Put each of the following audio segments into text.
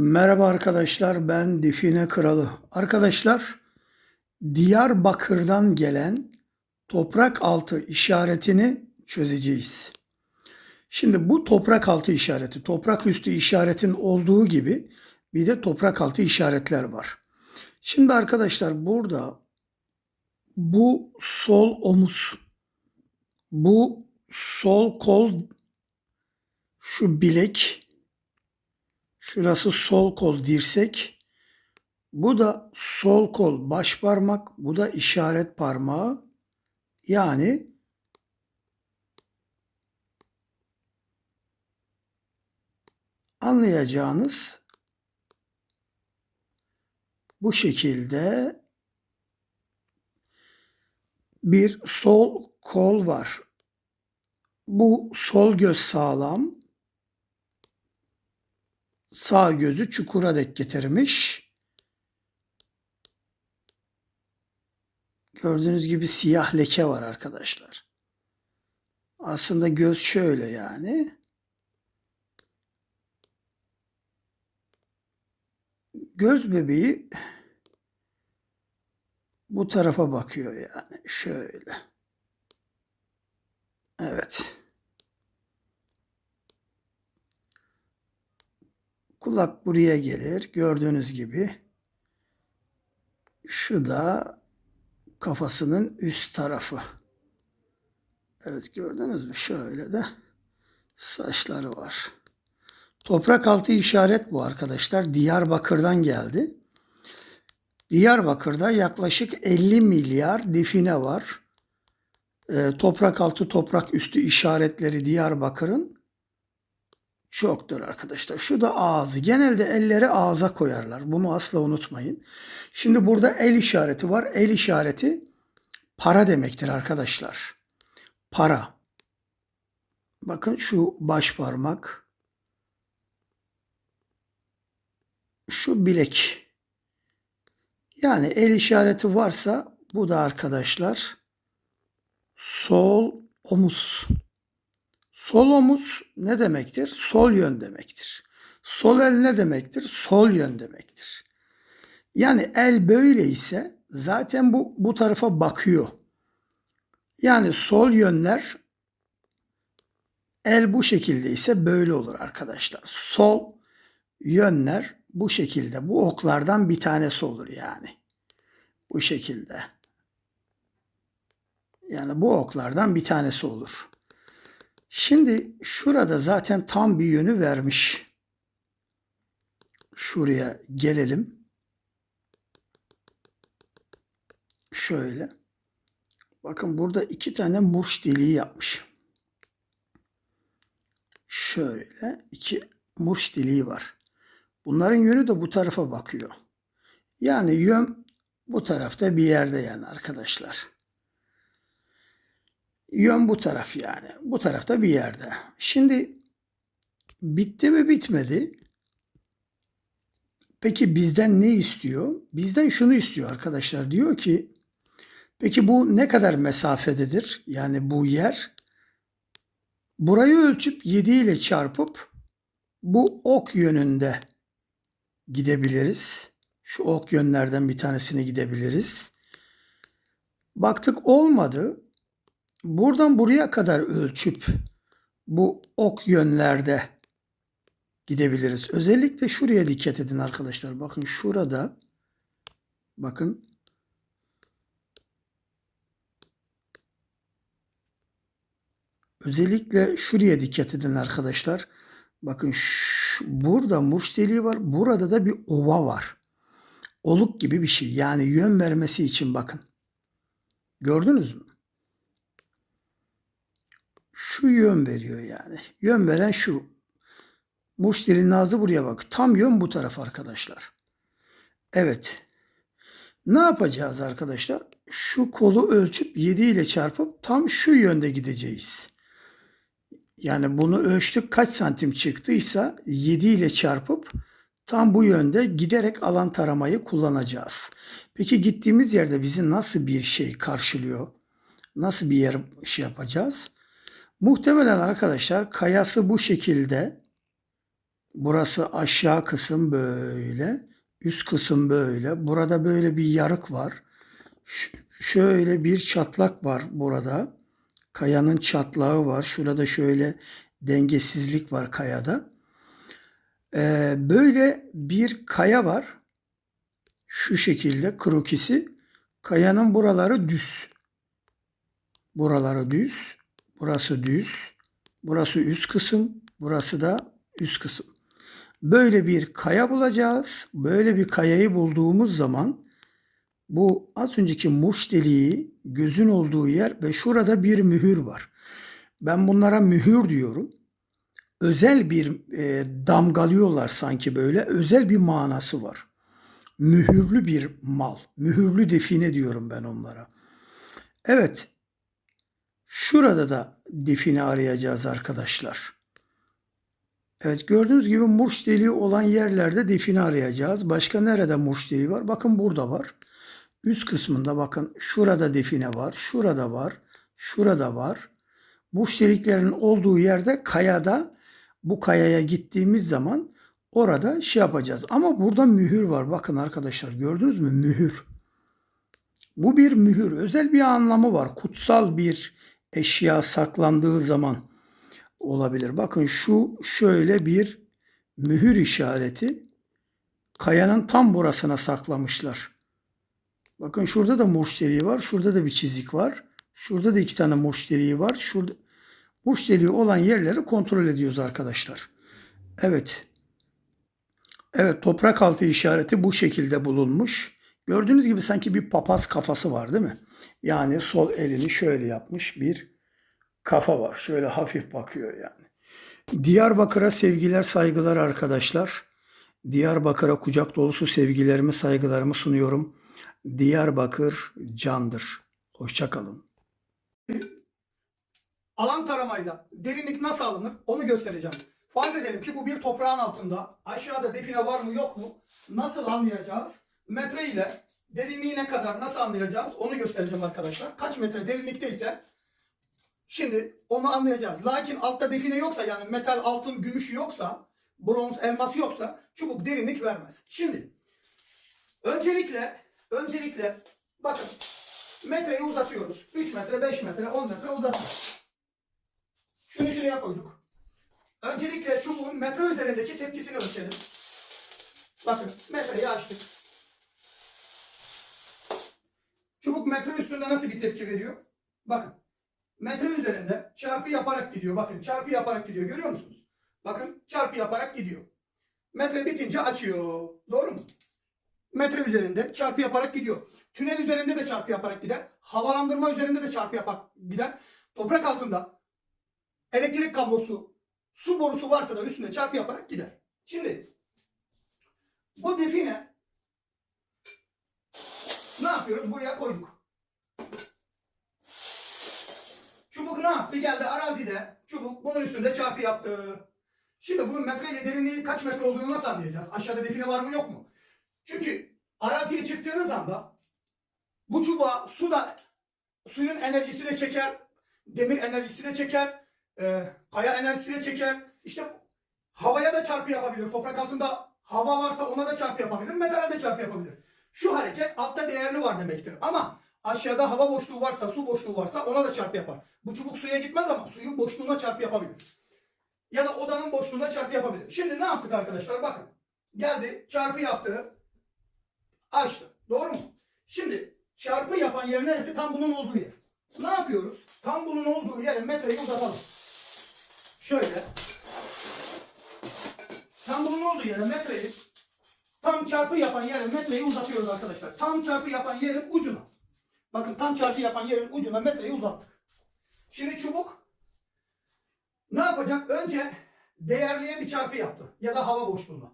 Merhaba arkadaşlar, ben Define Kralı. Arkadaşlar, Diyarbakır'dan gelen toprak altı işaretini çözeceğiz. Şimdi bu toprak altı işareti, toprak üstü işaretin olduğu gibi bir de toprak altı işaretler var. Şimdi arkadaşlar burada bu sol omuz, bu sol kol, şu bilek, Şurası sol kol dirsek. Bu da sol kol baş parmak. Bu da işaret parmağı. Yani anlayacağınız bu şekilde bir sol kol var. Bu sol göz sağlam, sağ gözü çukura dek getirmiş. Gördüğünüz gibi siyah leke var arkadaşlar. Aslında göz şöyle yani. Göz bebeği bu tarafa bakıyor yani şöyle. Evet. Kulak buraya gelir. Gördüğünüz gibi. Şu da kafasının üst tarafı. Evet gördünüz mü? Şöyle de saçları var. Toprak altı işaret bu arkadaşlar. Diyarbakır'dan geldi. Diyarbakır'da yaklaşık 50 milyar define var. E, toprak altı toprak üstü işaretleri Diyarbakır'ın çoktur arkadaşlar. Şu da ağzı. Genelde elleri ağza koyarlar. Bunu asla unutmayın. Şimdi burada el işareti var. El işareti para demektir arkadaşlar. Para. Bakın şu baş parmak. Şu bilek. Yani el işareti varsa bu da arkadaşlar sol omuz. Sol omuz ne demektir? Sol yön demektir. Sol el ne demektir? Sol yön demektir. Yani el böyle ise zaten bu bu tarafa bakıyor. Yani sol yönler el bu şekilde ise böyle olur arkadaşlar. Sol yönler bu şekilde. Bu oklardan bir tanesi olur yani. Bu şekilde. Yani bu oklardan bir tanesi olur. Şimdi şurada zaten tam bir yönü vermiş. Şuraya gelelim. Şöyle. Bakın burada iki tane murş deliği yapmış. Şöyle iki murş deliği var. Bunların yönü de bu tarafa bakıyor. Yani yön bu tarafta bir yerde yani arkadaşlar. Yön bu taraf yani. Bu tarafta bir yerde. Şimdi bitti mi bitmedi. Peki bizden ne istiyor? Bizden şunu istiyor arkadaşlar. Diyor ki peki bu ne kadar mesafededir? Yani bu yer burayı ölçüp 7 ile çarpıp bu ok yönünde gidebiliriz. Şu ok yönlerden bir tanesine gidebiliriz. Baktık olmadı. Buradan buraya kadar ölçüp bu ok yönlerde gidebiliriz. Özellikle şuraya dikkat edin arkadaşlar. Bakın şurada bakın Özellikle şuraya dikkat edin arkadaşlar. Bakın burada murç var. Burada da bir ova var. Oluk gibi bir şey. Yani yön vermesi için bakın. Gördünüz mü? Şu yön veriyor yani. Yön veren şu. Muştelin nazı buraya bak. Tam yön bu taraf arkadaşlar. Evet. Ne yapacağız arkadaşlar? Şu kolu ölçüp 7 ile çarpıp tam şu yönde gideceğiz. Yani bunu ölçtük kaç santim çıktıysa 7 ile çarpıp tam bu yönde giderek alan taramayı kullanacağız. Peki gittiğimiz yerde bizi nasıl bir şey karşılıyor? Nasıl bir yer şey yapacağız? Muhtemelen arkadaşlar kayası bu şekilde Burası aşağı kısım böyle. Üst kısım böyle. Burada böyle bir yarık var. Ş- şöyle bir çatlak var burada. Kayanın çatlağı var. Şurada şöyle dengesizlik var kayada. Ee, böyle bir kaya var. Şu şekilde krokisi. Kayanın buraları düz. Buraları düz. Burası düz. Burası üst kısım. Burası da üst kısım. Böyle bir kaya bulacağız. Böyle bir kayayı bulduğumuz zaman bu az önceki muş deliği gözün olduğu yer ve şurada bir mühür var. Ben bunlara mühür diyorum. Özel bir e, damgalıyorlar sanki böyle. Özel bir manası var. Mühürlü bir mal. Mühürlü define diyorum ben onlara. Evet. Şurada da define arayacağız arkadaşlar. Evet gördüğünüz gibi murç deliği olan yerlerde define arayacağız. Başka nerede murç deliği var? Bakın burada var. Üst kısmında bakın şurada define var. Şurada var. Şurada var. Murç deliklerin olduğu yerde kayada bu kayaya gittiğimiz zaman orada şey yapacağız. Ama burada mühür var. Bakın arkadaşlar gördünüz mü? Mühür. Bu bir mühür. Özel bir anlamı var. Kutsal bir eşya saklandığı zaman olabilir. Bakın şu şöyle bir mühür işareti kayanın tam burasına saklamışlar. Bakın şurada da murç deliği var. Şurada da bir çizik var. Şurada da iki tane murç deliği var. Şurada murç deliği olan yerleri kontrol ediyoruz arkadaşlar. Evet. Evet toprak altı işareti bu şekilde bulunmuş. Gördüğünüz gibi sanki bir papaz kafası var değil mi? Yani sol elini şöyle yapmış bir kafa var. Şöyle hafif bakıyor yani. Diyarbakır'a sevgiler, saygılar arkadaşlar. Diyarbakır'a kucak dolusu sevgilerimi, saygılarımı sunuyorum. Diyarbakır candır. Hoşçakalın. Alan taramayla derinlik nasıl alınır onu göstereceğim. Farz edelim ki bu bir toprağın altında. Aşağıda define var mı yok mu? Nasıl anlayacağız? Metre ile derinliği ne kadar nasıl anlayacağız onu göstereceğim arkadaşlar. Kaç metre derinlikteyse şimdi onu anlayacağız. Lakin altta define yoksa yani metal, altın, gümüş yoksa, bronz, elmas yoksa çubuk derinlik vermez. Şimdi öncelikle öncelikle bakın metreyi uzatıyoruz. 3 metre, 5 metre, 10 metre uzatıyoruz. Şunu şuraya koyduk. Öncelikle çubuğun metre üzerindeki tepkisini ölçelim. Bakın metreyi açtık. Çubuk metre üstünde nasıl bir tepki veriyor? Bakın. Metre üzerinde çarpı yaparak gidiyor. Bakın çarpı yaparak gidiyor. Görüyor musunuz? Bakın çarpı yaparak gidiyor. Metre bitince açıyor. Doğru mu? Metre üzerinde çarpı yaparak gidiyor. Tünel üzerinde de çarpı yaparak gider. Havalandırma üzerinde de çarpı yaparak gider. Toprak altında elektrik kablosu, su borusu varsa da üstünde çarpı yaparak gider. Şimdi bu define ne yapıyoruz? Buraya koyduk. Çubuk ne yaptı? Geldi arazide. Çubuk bunun üstünde çarpı yaptı. Şimdi bunun metreyle derinliği kaç metre olduğunu nasıl anlayacağız? Aşağıda define var mı yok mu? Çünkü araziye çıktığınız anda bu çubuğa su da suyun enerjisi de çeker, demir enerjisi de çeker, e, kaya enerjisi de çeker. İşte havaya da çarpı yapabilir. Toprak altında hava varsa ona da çarpı yapabilir, metale de çarpı yapabilir. Şu hareket altta değerli var demektir. Ama aşağıda hava boşluğu varsa, su boşluğu varsa ona da çarpı yapar. Bu çubuk suya gitmez ama suyun boşluğuna çarpı yapabilir. Ya da odanın boşluğuna çarpı yapabilir. Şimdi ne yaptık arkadaşlar? Bakın. Geldi, çarpı yaptı, açtı. Doğru mu? Şimdi çarpı yapan yer neresi? Tam bunun olduğu yer. Ne yapıyoruz? Tam bunun olduğu yere metreyi uzatalım. Şöyle. Tam bunun olduğu yere metreyi tam çarpı yapan yere metreyi uzatıyoruz arkadaşlar. Tam çarpı yapan yerin ucuna. Bakın tam çarpı yapan yerin ucuna metreyi uzattık. Şimdi çubuk ne yapacak? Önce değerliye bir çarpı yaptı. Ya da hava boşluğuna.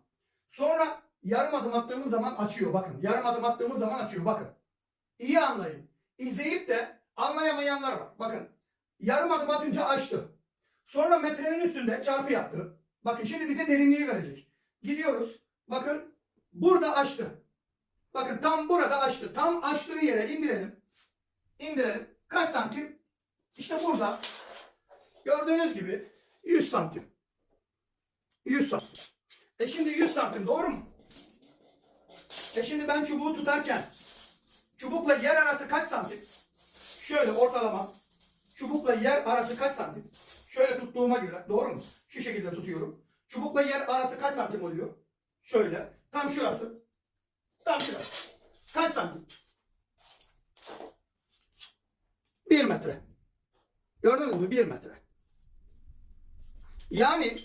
Sonra yarım adım attığımız zaman açıyor. Bakın yarım adım attığımız zaman açıyor. Bakın. İyi anlayın. İzleyip de anlayamayanlar var. Bakın. Yarım adım atınca açtı. Sonra metrenin üstünde çarpı yaptı. Bakın şimdi bize derinliği verecek. Gidiyoruz. Bakın burada açtı. Bakın tam burada açtı. Tam açtığı yere indirelim. İndirelim. Kaç santim? İşte burada. Gördüğünüz gibi 100 santim. 100 santim. E şimdi 100 santim doğru mu? E şimdi ben çubuğu tutarken çubukla yer arası kaç santim? Şöyle ortalama çubukla yer arası kaç santim? Şöyle tuttuğuma göre doğru mu? Şu şekilde tutuyorum. Çubukla yer arası kaç santim oluyor? Şöyle. Tam şurası. Tam şurası. Kaç santim? 1 metre. Gördünüz mü? 1 metre. Yani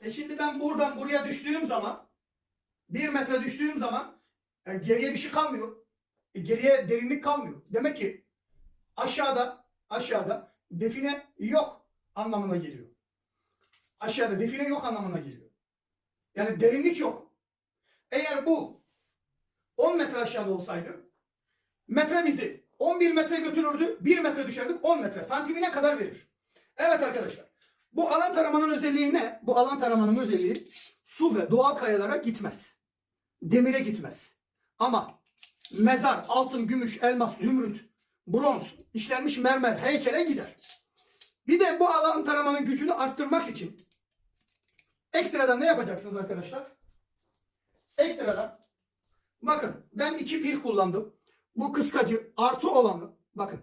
e şimdi ben buradan buraya düştüğüm zaman 1 metre düştüğüm zaman e, geriye bir şey kalmıyor. E, geriye derinlik kalmıyor. Demek ki aşağıda aşağıda define yok anlamına geliyor. Aşağıda define yok anlamına geliyor. Yani derinlik yok. Eğer bu 10 metre aşağıda olsaydı metre bizi 11 metre götürürdü. 1 metre düşerdik 10 metre. Santimine kadar verir. Evet arkadaşlar. Bu alan taramanın özelliği ne? Bu alan taramanın özelliği su ve doğal kayalara gitmez. Demire gitmez. Ama mezar, altın, gümüş, elmas, zümrüt, bronz, işlenmiş mermer, heykele gider. Bir de bu alan taramanın gücünü arttırmak için ekstradan ne yapacaksınız arkadaşlar? Ekstradan bakın ben iki pil kullandım. Bu kıskacı artı olanı bakın.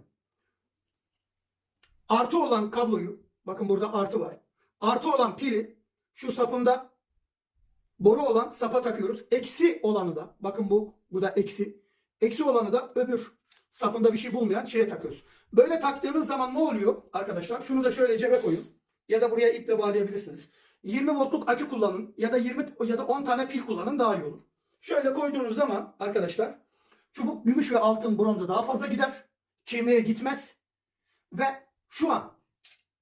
Artı olan kabloyu bakın burada artı var. Artı olan pili şu sapında boru olan sapa takıyoruz. Eksi olanı da bakın bu bu da eksi. Eksi olanı da öbür sapında bir şey bulmayan şeye takıyoruz. Böyle taktığınız zaman ne oluyor arkadaşlar? Şunu da şöyle cebe koyun. Ya da buraya iple bağlayabilirsiniz. 20 voltluk akü kullanın ya da 20 ya da 10 tane pil kullanın daha iyi olur. Şöyle koyduğunuz zaman arkadaşlar çubuk gümüş ve altın bronza daha fazla gider. Kemiğe gitmez. Ve şu an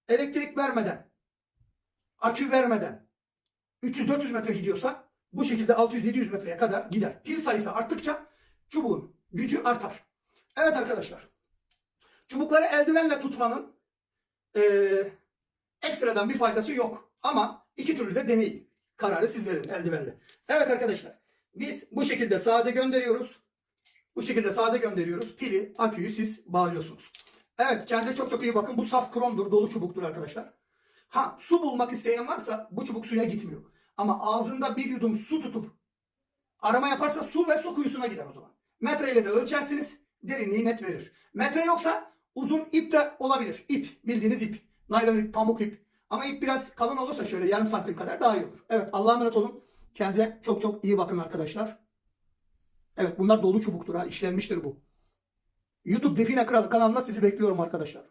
elektrik vermeden akü vermeden 300-400 metre gidiyorsa bu şekilde 600-700 metreye kadar gider. Pil sayısı arttıkça çubuğun gücü artar. Evet arkadaşlar. Çubukları eldivenle tutmanın eee, ekstradan bir faydası yok. Ama iki türlü de deneyin. Kararı siz verin eldivenle. Evet arkadaşlar. Biz bu şekilde sade gönderiyoruz. Bu şekilde sade gönderiyoruz. Pili, aküyü siz bağlıyorsunuz. Evet kendinize çok çok iyi bakın. Bu saf kromdur, dolu çubuktur arkadaşlar. Ha su bulmak isteyen varsa bu çubuk suya gitmiyor. Ama ağzında bir yudum su tutup arama yaparsa su ve su kuyusuna gider o zaman. Metre ile de ölçersiniz. Derinliği net verir. Metre yoksa uzun ip de olabilir. İp bildiğiniz ip. Naylon ip, pamuk ip. Ama ip biraz kalın olursa şöyle yarım santim kadar daha iyi olur. Evet Allah'a emanet olun. Kendinize çok çok iyi bakın arkadaşlar. Evet bunlar dolu çubuktur ha. işlenmiştir bu. YouTube Define Kralı kanalına sizi bekliyorum arkadaşlar.